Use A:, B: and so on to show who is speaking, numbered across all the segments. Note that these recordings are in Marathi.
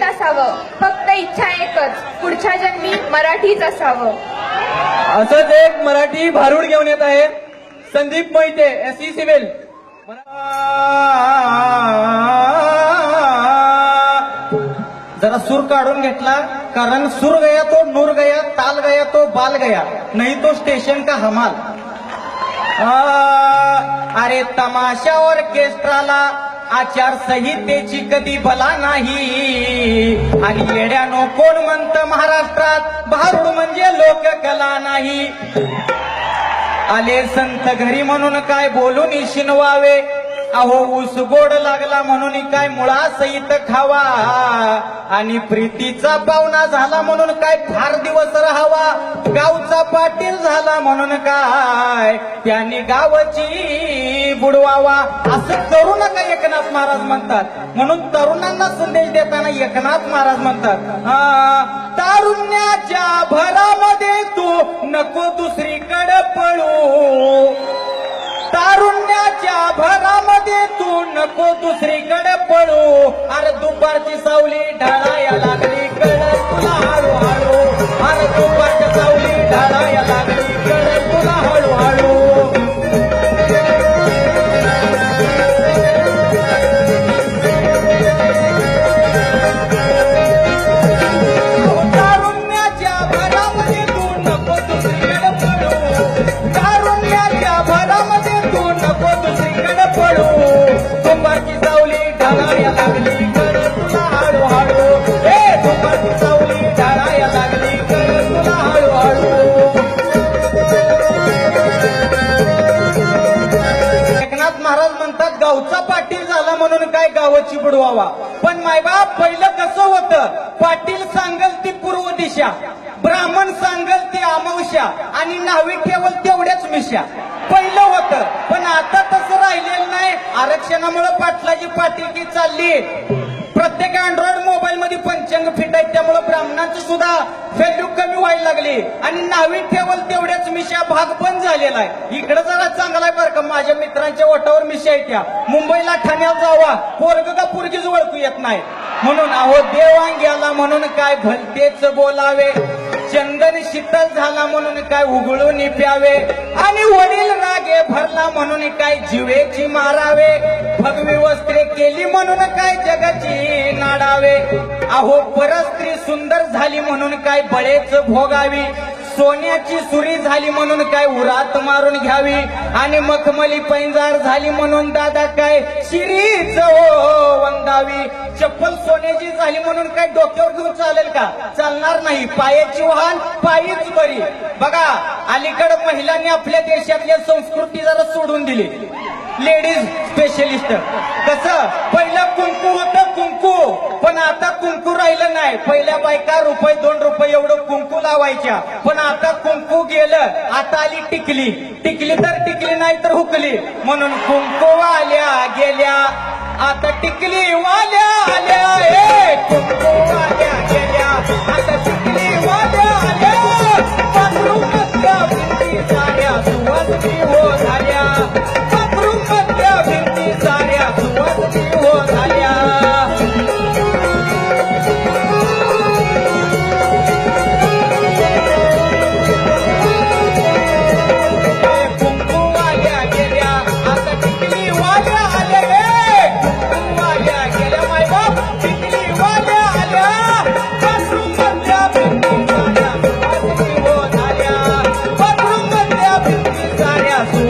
A: हिंदीत असावं. फक्त इच्छा एकच पुढच्या जन्मी मराठीच असावं.
B: असंच एक मराठी भारूड घेऊन येत आहे. Sandeep Mohite S C civil.
C: जरा सूर काढून घेतला कारण सूर गया तो नूर गया ताल गया तो बाल गया नाही तो स्टेशन का हमाल. आ, अरे तमाशा ऑर्केस्ट्राला आचारसंहितेची कधी भला नाही? आणि येड्यानो कोण म्हणतं महाराष्ट्रात? भारूड म्हणजे लोककला नाही. आले संत घरी म्हणून काय बोलून शिनवावे? अहो ऊस गोड लागला म्हणून काय मुळा सहित खावा? आणि प्रीतीचा पाहुणा झाला म्हणून काय फार दिवस राहावा? गावचा पाटील झाला म्हणून काय? त्याने गावाची बुडवावा. असं करू नका एकनाथ महाराज म्हणतात? म्हणून तरुणांना संदेश देताना एकनाथ महाराज म्हणतात हा, तारुण्याच्या भरामध्ये तू नको दुसरीकडे पळू. तारुण्याच्या भरा नको दुसरीकडे पळू. अरे दुपारची सावली ढाळाया लागली. कळ तुला हळूहळू. अरे दुपारची सावली ढाळाया लागली. कळ तुला हळू बुडवावा. पण मायबाप पहिलं कसं होतं? पाटील सांगल ती पूर्व दिशा ब्राह्मण सांगल ती अमावश्या आणि नावी ठेवल तेवढ्याच मिशा पहिलं होतं. पण आता तसं राहिलेलं नाही. आरक्षणामुळे पाटलाची पाटीलकी चालली. प्रत्येक अँड्रॉइड मोबाईल मध्ये पंचांग फिट आहेत त्यामुळे ब्राह्मणांचं सुद्धा व्हॅल्यू कमी व्हायला लागली. आणि नावी ठेवल तेवढ्याच मिशा भाग बंद झालेला आहे. इकडे जरा चांगला आहे बरं का माझ्या मित्रांच्या ओटावर मिशा आहेत त्या. मुंबईला ठाण्यात जावा पोरग का पोरगीच ओळखू येत नाही. म्हणून अहो देवान गेला म्हणून काय भलतेच बोलावे. चंदन शीतल झाला म्हणून काय उघडून प्यावे. आणि वडील भरला म्हणून काय जीवेची मारावे? भगवी वस्त्रे केली म्हणून काय जगाची नाडावे? अहो परस्त्री सुंदर झाली म्हणून काय बळेच भोगावी? सोन्याची सुरी झाली म्हणून काय उरात मारून घ्यावी? आणि मखमली पैंजार झाली म्हणून दादा काय शिरीच हो वंदावी चप्पल सोन्याची झाली म्हणून काय डोक्यावर घेऊन चालेल का? चालणार नाही. पायाची वाहन पायीच बरी. बघा अलीकडे महिलांनी आपल्या देशातल्या संस्कृती जरा सोडून दिली. लेडीज स्पेशलिस्ट कसं? पहिलं राहिलं नाही पहिल्या बायका रुपये दोन रुपये एवढं कुंकू लावायच्या. पण आता कुंकू गेलं आता आली टिकली. टिकली तर टिकली नाही तर हुकली. म्हणून कुंकू आल्या गेल्या आता टिकली वाल्या.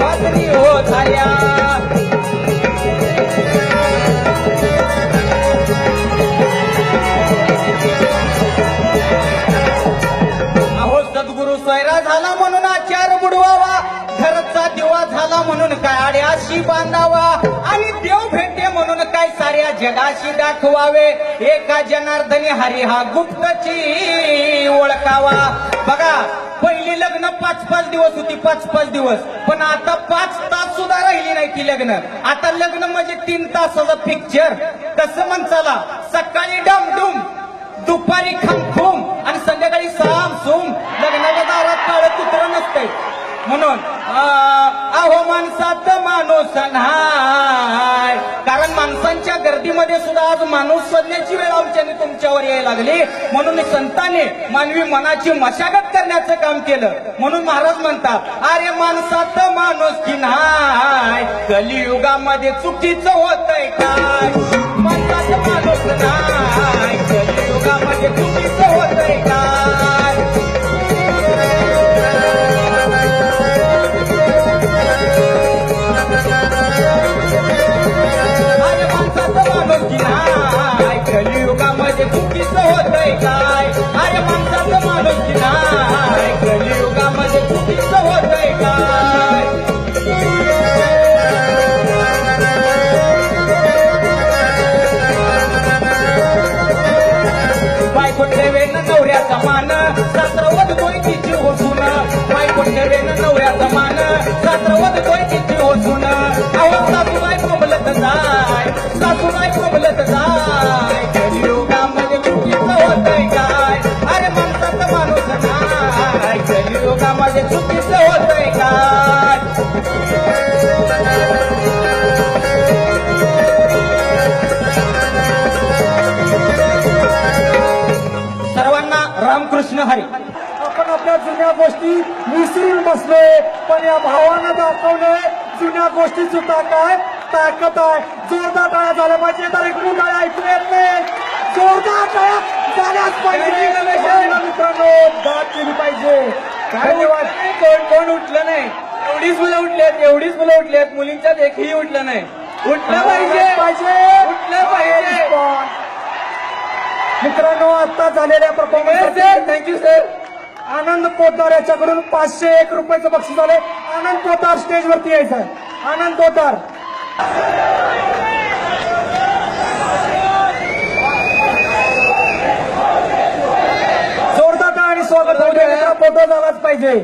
C: साऱ्या सुवासिनी हो अहो सद्गुरु सैरा झाला म्हणून आचार बुडवावा. घरचा दिवा झाला म्हणून काय आड्याशी बांधावा. आणि देव भेटे म्हणून काय साऱ्या जगाशी दाखवावे. एका जनार्दनी हरी हा गुप्तची ओळखावा. बघा पहिली लग्न पाच पाच दिवस होती पाच पाच दिवस. पण आता पाच तास सुद्धा राहिली नाही ती लग्न. आता लग्न म्हणजे तीन तासाचं पिक्चर कसं म्हणचाला सकाळी डमडुम दुपारी खमखुम आणि संध्याकाळी साम सुम. लग्नाच्या दारात काळ कुत्र नसतंय. म्हणून अहो माणसात माणूस नाय कारण माणसांच्या गर्दीमध्ये सुद्धा आज माणूस सजण्याची वेळ आमच्याने तुमच्यावर यायला लागली. म्हणून संतांनी मानवी मनाची मशागत करण्याचं काम केलं. म्हणून महाराज म्हणतात अरे माणसात माणूस की नाय कलियुगामध्ये चुकीचं होतंय काय? माणसात माणूस नाय कलियुगामध्ये कलियुगामध्ये
D: गोष्टी विसरून बसलोय पण या भावानं दाखवलंय जुन्या गोष्टी सुद्धा काय? ताकद आहे. जोरदार टाळ्या झाल्या पाहिजे. तर इकडून टाळ्या ऐकू येत नाही. जोरदार टाळ्या झाल्याच पाहिजे. महिला मित्रांनो दाद केली पाहिजे. धन्यवाद.
B: कोण कोण उठलं नाही? एवढीच मुलं उठली आहेत एवढीच मुलं उठली आहेत मुलींच्यात एकही उठलं नाही. उठलं पाहिजे.
D: पाहिजे.
B: उठलं पाहिजे.
D: मित्रांनो आता झालेल्या
B: sir thank you sir
D: Anand Potar याच्याकडून पाचशे एक रुपयाचं बक्षीस आलंय. आनंद पोतार स्टेजवरती यायचं आनंद पोतार जोरदार टाळ्या आणि स्वागत फोटो झालाच पाहिजे.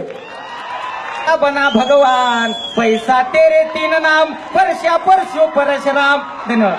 C: बना भगवान पैसा तेरे तीन नाम परशा परशु परशुराम. धन्यवाद.